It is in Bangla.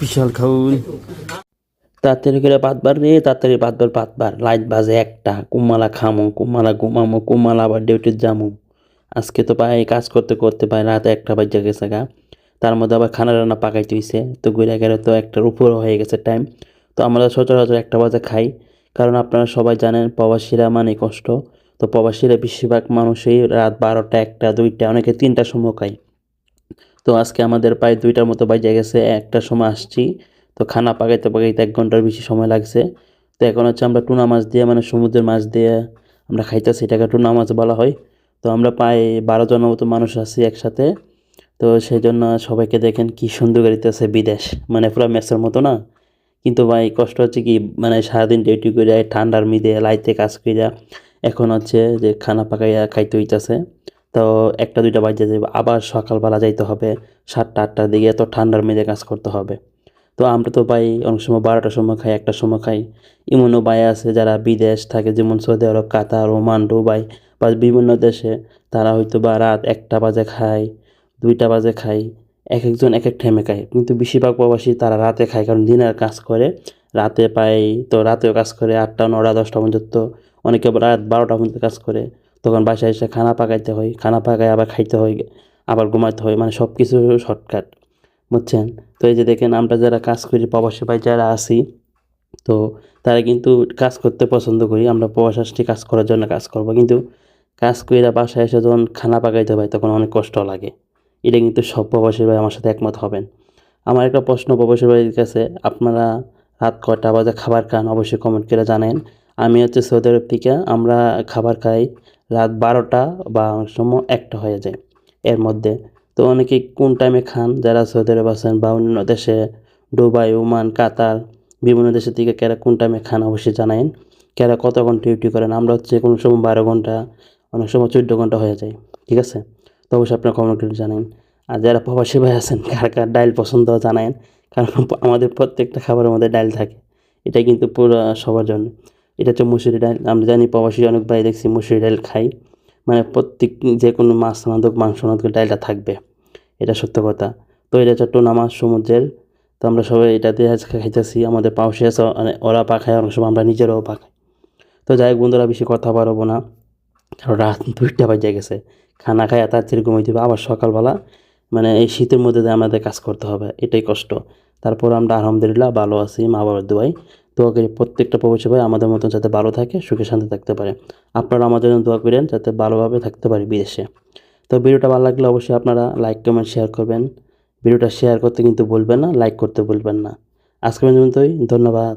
বিশাল খাউন। তাড়াতাড়ি করে পাতবার রে তাড়াতাড়ি পাতবার পাতবার লাইট বাজে একটা কুমালা খামো কুমালা ঘুমামো কুমালা আবার ডিউটি যামো। আজকে তো পাই কাজ করতে করতে পাই রাত একটা বাজে গেছে গা। তার মধ্যে আবার খানা রান্না পাকাইতে হইছে। তো ঘুরে গেলে তো একটার উপর হয়ে গেছে টাইম তো আমরা সচরাচর একটা বাজে খাই। কারণ আপনারা সবাই জানেন প্রবাসীরা মানে কষ্ট। তো প্রবাসীরা বেশিরভাগ মানুষই রাত বারোটা একটা দুইটা অনেকে তিনটার সময় খায়। তো আজকে আমাদের প্রায় দুইটার মতো বাজে গেছে একটার সময় আসছি। তো খানা পাকাইতে পাকাইতে এক ঘণ্টার বেশি সময় লাগছে। তো এখন হচ্ছে আমরা টুনা মাছ দিয়ে মানে সমুদ্রের মাছ দিয়ে আমরা খাইতেছি, এটাকে টুনা মাছ বলা হয়। তো আমরা প্রায় বারো জনের মতো মানুষ আছি একসাথে। তো সেই জন্য সবাইকে দেখেন কি সুন্দর গাড়িতেছে বিদেশ। মানে পুরো ম্যাচের মতো না? কিন্তু ভাই কষ্ট হচ্ছে কি মানে সারাদিন ডিউটি করে ঠান্ডার মিদে লাইতে কাজ কইরা, এখন হচ্ছে যে খানা পাকাইয়া খাইতে হইতাছে। তো একটা, দুইটা বাজে যাবে আবার সকালবেলা যাইতে হবে, সাতটা, আটটার দিকে এত ঠান্ডার মেঝে কাজ করতে হবে। তো আমরা তো পাই অনেক সময় বারোটার সময় খাই, একটার সময় খাই। এমনও ভাই আছে যারা বিদেশ থাকে, যেমন Saudi Arab, Qatar, Oman, Dubai বা বিভিন্ন দেশে, তারা হয়তো বা রাত একটা বাজে খায়, দুইটা বাজে খায় এক একজন এক এক টাইমে খায়। কিন্তু বেশিরভাগ প্রবাসী তারা রাতে খায়, কারণ দিনের কাজ করে, রাতে পায়, তো রাতেও কাজ করে, আটটা, নটা, দশটা পর্যন্ত, অনেকে রাত বারোটা পর্যন্ত কাজ করে। তখন বাসায় এসে খানা পাকাইতে হয়, খানা পাকায় আবার খাইতে হয়, আবার ঘুমাইতে হয় মানে সব কিছু শর্টকাট, বুঝছেন? তো এই যে দেখেন, আমরা যারা কাজ করি, প্রবাসী ভাই যারা আছি, তো তারা কিন্তু কাজ করতে পছন্দ করি, আমরা প্রবাস আসছি, কাজ করার জন্য কাজ করব, কিন্তু কাজ করে বাসায় এসে যখন খানা পাকাইতে হয়, তখন অনেক কষ্ট লাগে। এটা কিন্তু সব প্রবাসী ভাই আমার সাথে একমত হবেন। আমার একটা প্রশ্ন প্রবাসী ভাইয়ের কাছে, আপনারা রাত কটা বাজে খাবার খান? অবশ্যই কমেন্ট করে জানেন। আমি হচ্ছে সৌদি আরব থেকে, আমরা খাবার খাই রাত বারোটা বা অনেক সময় একটা হয়ে যায়। এর মধ্যে তো অনেকে কোন টাইমে খান? যারা সৌদি আরব আছেন বা অন্য দেশে, দুবাই, ওমান, কাতার, বিভিন্ন দেশের থেকে কেরা কোন টাইমে খান অবশ্যই জানাইন। কেরা কত ঘণ্টা ডিউটি করেন? আমরা হচ্ছে কোনো সময় বারো ঘণ্টা, অনেক সময় চোদ্দ ঘণ্টা হয়ে যায়। ঠিক আছে? তো অবশ্যই আপনার কমেন্ট করে জানাইন। আর যারা প্রবাসী ভাই আছেন, কার কার ডাইল পছন্দ জানাইন। কারণ আমাদের প্রত্যেকটা খাবারের মধ্যে ডাইল থাকে। এটা কিন্তু পুরো সবার জন্য। এটা হচ্ছে মুসুরি ডাল। আমরা জানি প্রবাসী অনেক ভাই দেখছি মুসুরি ডাল খাই মানে প্রত্যেক যে কোনো মাছ রাঁধুক মাংস রাঁধুক ডালটা থাকবে। এটা সত্য কথা। তো এটা হচ্ছে টোনা মাছ সমুদ্রের। তো আমরা সবাই এটা দিয়ে আজকে খাইতেছি। আমাদের পাউসে আছে মানে ওরা পাখায় অনেক সময় আমরা নিজেরাও পাখাই তো যাই হোক বন্ধুরা, বেশি কথা বাড়াবো না। কারণ রাত দুইটা বাজে গেছে। খানা খাই তার চেয়ে ঘুমাই দেবে আবার সকালবেলা মানে এই শীতের মধ্যে আমাদের কাজ করতে হবে, এটাই কষ্ট। তারপর আমরা আলহামদুলিল্লাহ ভালো আছি মা বাবার দোয়াই দোয়া করি প্রত্যেকটা প্রবাসী আমাদের মতন যাতে ভালো থাকে, সুখে শান্তি থাকতে পারে। আপনারা আমাদের জন্য দোয়া করেন যাতে ভালোভাবে থাকতে পারি বিদেশে। তো ভিডিওটা ভালো লাগলে অবশ্যই আপনারা লাইক কমেন্ট শেয়ার করবেন। ভিডিওটা শেয়ার করতে কিন্তু বলবেন না লাইক করতে বলবেন না। আজকে পর্যন্তই। ধন্যবাদ।